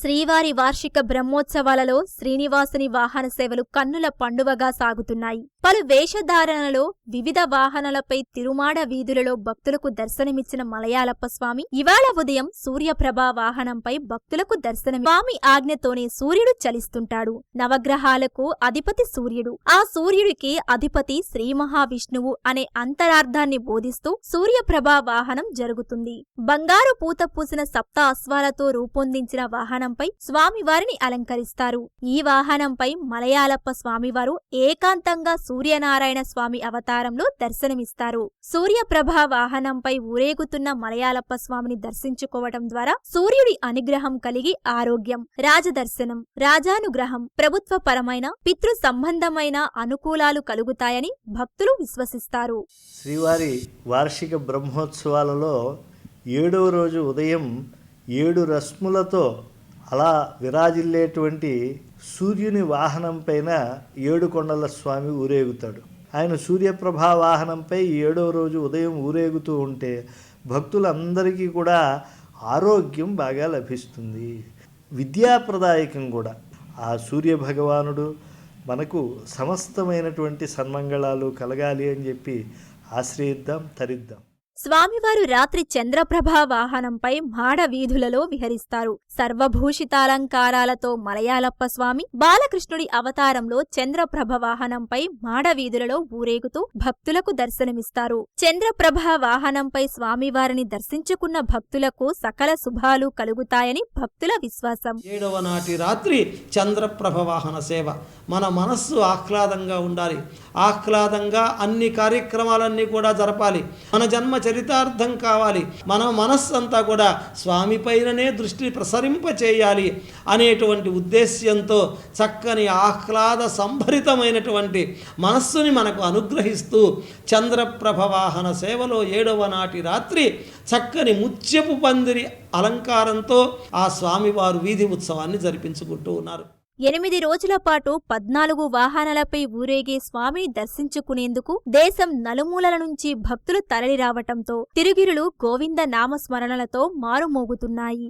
శ్రీవారి వార్షిక బ్రహ్మోత్సవాలలో శ్రీనివాసుని వాహన సేవలు కన్నుల పండువగా సాగుతున్నాయి. పలు వేషధారణలో వివిధ వాహనాలపై తిరుమాడ వీధులలో భక్తులకు దర్శనమిచ్చిన మలయాళప్ప స్వామి ఇవాళ ఉదయం సూర్యప్రభ వాహనంపై భక్తులకు దర్శనం స్వామి ఆజ్ఞతోనే సూర్యుడు చలిస్తుంటాడు. నవగ్రహాలకు అధిపతి సూర్యుడు. ఆ సూర్యుడికి అధిపతి శ్రీ మహావిష్ణువు అనే అంతరార్థాన్ని బోధిస్తూ సూర్యప్రభ వాహనం జరుగుతుంది. బంగారు పూత పూసిన సప్త అశ్వాలతో రూపొందించిన వాహనం వాహనంపై స్వామివారిని అలంకరిస్తారు. ఈ వాహనంపై మలయాళప్ప స్వామివారు ఏకాంతంగా సూర్యనారాయణ స్వామి అవతారంలో దర్శనమిస్తారు. సూర్యప్రభ వాహనంపై ఊరేగుతున్న మలయాళప్ప స్వామిని దర్శించుకోవటం ద్వారా సూర్యుడి అనుగ్రహం కలిగి ఆరోగ్యం రాజదర్శనం రాజానుగ్రహం ప్రభుత్వపరమైన పితృ సంబంధమైన అనుకూలాలు కలుగుతాయని భక్తులు విశ్వసిస్తారు. శ్రీవారి వార్షిక బ్రహ్మోత్సవాలలో ఏడవ రోజు ఉదయం ఏడు రస్ములతో అలా విరాజిల్లేటువంటి సూర్యుని వాహనం పైన స్వామి ఊరేగుతాడు. ఆయన సూర్యప్రభా వాహనంపై ఏడవ రోజు ఉదయం ఊరేగుతూ ఉంటే భక్తులందరికీ కూడా ఆరోగ్యం బాగా లభిస్తుంది. విద్యాప్రదాయకం కూడా. ఆ సూర్య భగవానుడు మనకు సమస్తమైనటువంటి సన్మంగళాలు కలగాలి అని చెప్పి ఆశ్రయిద్దాం తరిద్దాం. స్వామివారు రాత్రి చంద్రప్రభ వాహనంపై మాడ వీధులలో విహరిస్తారు. సర్వభూషితాలంకారాలతో మలయాళప్ప స్వామి బాలకృష్ణుడి అవతారంలో చంద్రప్రభ వాహనంపై మాడ వీధులలో ఊరేగుతూ భక్తులకు దర్శనమిస్తారు. చంద్రప్రభ వాహనంపై స్వామివారిని దర్శించుకున్న భక్తులకు సకల శుభాలు కలుగుతాయని భక్తుల విశ్వాసం. ఏడవ నాటి రాత్రి చంద్రప్రభ వాహన సేవ. మన మనస్సు ఆహ్లాదంగా ఉండాలి. ఆహ్లాదంగా అన్ని కార్యక్రమాలన్నీ కూడా జరపాలి. మన జన్మ చరితార్థం కావాలి. మన మనస్సు అంతా కూడా స్వామి పైననే దృష్టి ప్రసరింప చేయాలి అనేటువంటి ఉద్దేశ్యంతో చక్కని ఆహ్లాద సంభరితమైనటువంటి మనస్సుని మనకు అనుగ్రహిస్తూ చంద్రప్రభ వాహన సేవలో ఏడవ నాటి రాత్రి చక్కని ముత్యపు పందిరి అలంకారంతో ఆ స్వామివారు వీధి ఉత్సవాన్ని జరిపించుకుంటూ ఉన్నారు. ఎనిమిది రోజుల పాటు పద్నాలుగు వాహనాలపై ఊరేగే స్వామిని దర్శించుకునేందుకు దేశం నలుమూలల నుంచి భక్తులు తరలిరావటంతో తిరుగిరులు గోవింద నామస్మరణలతో మారుమోగుతున్నాయి.